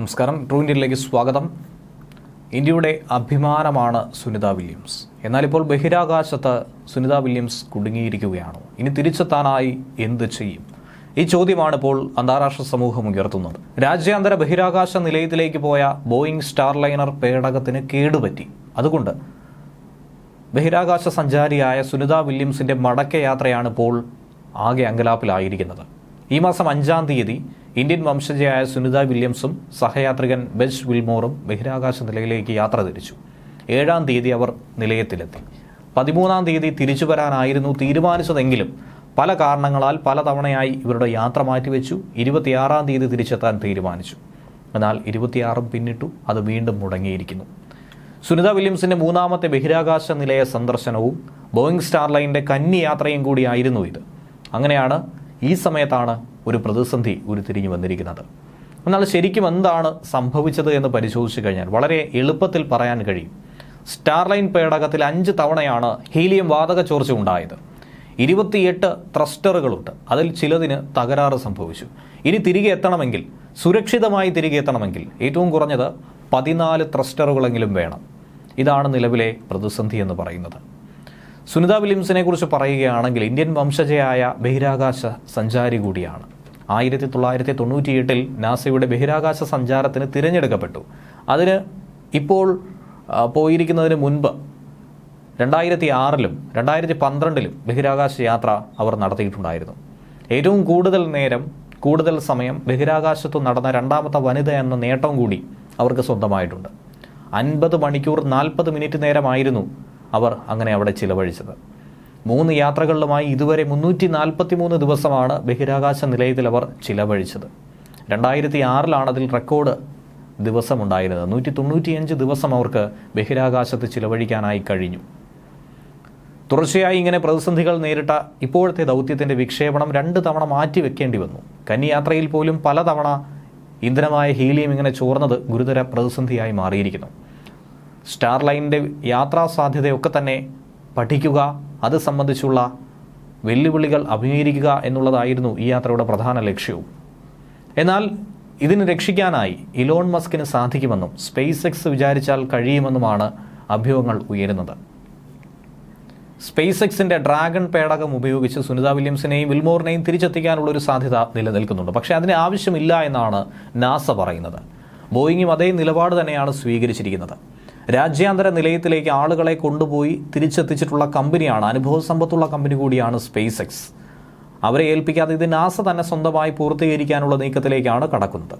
നമസ്കാരം. ട്രൂ ഇന്ത്യയിലേക്ക് സ്വാഗതം. ഇന്ത്യയുടെ അഭിമാനമാണ് സുനിത വില്യംസ്. എന്നാലിപ്പോൾ ബഹിരാകാശത്ത് സുനിത വില്യംസ് കുടുങ്ങിയിരിക്കുകയാണോ. ഇനി തിരിച്ചെത്താനായി എന്ത് ചെയ്യും? ഈ ചോദ്യമാണ് ഇപ്പോൾ അന്താരാഷ്ട്ര സമൂഹം ഉയർത്തുന്നത്. രാജ്യാന്തര ബഹിരാകാശ നിലയത്തിലേക്ക് പോയ ബോയിങ് സ്റ്റാർലൈനർ പേടകത്തിന് കേടുപറ്റി. അതുകൊണ്ട് ബഹിരാകാശ സഞ്ചാരിയായ സുനിത വില്യംസിന്റെ മടക്കയാത്രയാണ് ഇപ്പോൾ ആകെ അങ്കലാപ്പിലായിരിക്കുന്നത്. ഈ മാസം അഞ്ചാം തീയതി ഇന്ത്യൻ വംശജയായ സുനിത വില്യംസും സഹയാത്രികൻ ബെജ് വിൽമോറും ബഹിരാകാശ നിലയിലേക്ക് യാത്ര തിരിച്ചു. ഏഴാം തീയതി അവർ നിലയത്തിലെത്തി. പതിമൂന്നാം തീയതി തിരിച്ചു വരാനായിരുന്നു തീരുമാനിച്ചതെങ്കിലും പല കാരണങ്ങളാൽ പലതവണയായി ഇവരുടെ യാത്ര മാറ്റിവെച്ചു. ഇരുപത്തിയാറാം തീയതി തിരിച്ചെത്താൻ തീരുമാനിച്ചു. എന്നാൽ ഇരുപത്തിയാറും പിന്നിട്ടു അത് വീണ്ടും മുടങ്ങിയിരിക്കുന്നു. സുനിത വില്യംസിന്റെ മൂന്നാമത്തെ ബഹിരാകാശ നിലയ സന്ദർശനവും ബോയിങ് സ്റ്റാർലൈന്റെ കന്നി യാത്രയും കൂടിയായിരുന്നു ഇത്. അങ്ങനെയാണ് ഈ സമയത്താണ് ഒരു പ്രതിസന്ധി ഉരുത്തിരിഞ്ഞു വന്നിരിക്കുന്നത്. എന്നാൽ ശരിക്കും എന്താണ് സംഭവിച്ചത് എന്ന് പരിശോധിച്ചു കഴിഞ്ഞാൽ വളരെ എളുപ്പത്തിൽ പറയാൻ കഴിയും. സ്റ്റാർലൈൻ പേടകത്തിൽ അഞ്ച് തവണയാണ് ഹീലിയം വാതക ചോർച്ച ഉണ്ടായത്. ഇരുപത്തിയെട്ട് ത്രസ്റ്ററുകളുണ്ട്. അതിൽ ചിലതിന് തകരാറ് സംഭവിച്ചു. ഇനി തിരികെ എത്തണമെങ്കിൽ സുരക്ഷിതമായി തിരികെ എത്തണമെങ്കിൽ ഏറ്റവും കുറഞ്ഞത് പതിനാല് ത്രസ്റ്ററുകളെങ്കിലും വേണം. ഇതാണ് നിലവിലെ പ്രതിസന്ധി എന്ന് പറയുന്നത്. സുനിത വില്യംസിനെ കുറിച്ച് പറയുകയാണെങ്കിൽ ഇന്ത്യൻ വംശജയായ ബഹിരാകാശ സഞ്ചാരി കൂടിയാണ്. ആയിരത്തി തൊള്ളായിരത്തി തൊണ്ണൂറ്റിയെട്ടിൽ നാസയുടെ ബഹിരാകാശ സഞ്ചാരത്തിന് തിരഞ്ഞെടുക്കപ്പെട്ടു. അതിന് ഇപ്പോൾ പോയിരിക്കുന്നതിന് മുൻപ് രണ്ടായിരത്തി ആറിലും രണ്ടായിരത്തി പന്ത്രണ്ടിലും ബഹിരാകാശ യാത്ര അവർ നടത്തിയിട്ടുണ്ടായിരുന്നു. ഏറ്റവും കൂടുതൽ നേരം കൂടുതൽ സമയം ബഹിരാകാശത്ത് നടന്ന രണ്ടാമത്തെ വനിത എന്ന നേട്ടം കൂടി അവർക്ക് സ്വന്തമായിട്ടുണ്ട്. അൻപത് മണിക്കൂർ നാൽപ്പത് മിനിറ്റ് നേരമായിരുന്നു അവർ അങ്ങനെ അവിടെ ചിലവഴിച്ചത്. മൂന്ന് യാത്രകളിലുമായി ഇതുവരെ മുന്നൂറ്റി നാൽപ്പത്തി മൂന്ന് ദിവസമാണ് ബഹിരാകാശ നിലയത്തിൽ അവർ ചിലവഴിച്ചത്. രണ്ടായിരത്തി ആറിലാണ് അതിൽ റെക്കോർഡ് ദിവസമുണ്ടായിരുന്നത്. നൂറ്റി തൊണ്ണൂറ്റിയഞ്ച് ദിവസം അവർക്ക് ബഹിരാകാശത്ത് ചിലവഴിക്കാനായി കഴിഞ്ഞു. തുടർച്ചയായി ഇങ്ങനെ പ്രതിസന്ധികൾ നേരിട്ട ഇപ്പോഴത്തെ ദൗത്യത്തിന്റെ വിക്ഷേപണം രണ്ട് തവണ മാറ്റി വെക്കേണ്ടി വന്നു. കന്നിയാത്രയിൽ പോലും പലതവണ ഇന്ധനമായ ഹീലിയം ഇങ്ങനെ ചോർന്നത് ഗുരുതര പ്രതിസന്ധിയായി മാറിയിരിക്കുന്നു. സ്റ്റാർലൈനിന്റെ യാത്രാ സാധ്യതയൊക്കെ തന്നെ പഠിക്കുക അത് സംബന്ധിച്ചുള്ള വെല്ലുവിളികൾ അഭിമുഖീകരിക്കുക എന്നുള്ളതായിരുന്നു ഈ യാത്രയുടെ പ്രധാന ലക്ഷ്യവും. എന്നാൽ ഇതിന് രക്ഷിക്കാനായി ഇലോൺ മസ്കിന് സാധിക്കുമെന്നും സ്പേസ് എക്സ് വിചാരിച്ചാൽ കഴിയുമെന്നുമാണ് അഭ്യൂഹങ്ങൾ ഉയരുന്നത്. സ്പേസ് എക്സിന്റെ ഡ്രാഗൺ പേടകം ഉപയോഗിച്ച് സുനിത വില്യംസിനെയും വിൽമോറിനെയും തിരിച്ചെത്തിക്കാനുള്ള ഒരു സാധ്യത നിലനിൽക്കുന്നുണ്ട്. പക്ഷേ അതിന് ആവശ്യമില്ല എന്നാണ് നാസ പറയുന്നത്. ബോയിങ്ങും അതേ നിലപാട് തന്നെയാണ് സ്വീകരിച്ചിരിക്കുന്നത്. രാജ്യാന്തര നിലയത്തിലേക്ക് ആളുകളെ കൊണ്ടുപോയി തിരിച്ചെത്തിച്ചിട്ടുള്ള കമ്പനിയാണ് അനുഭവ സമ്പത്തുള്ള കമ്പനി കൂടിയാണ് സ്പേസ് എക്സ് അവരെ ഏൽപ്പിക്കാതെ ഇത് നാസ തന്നെ സ്വന്തമായി പൂർത്തീകരിക്കാനുള്ള നീക്കത്തിലേക്കാണ് കടക്കുന്നത്.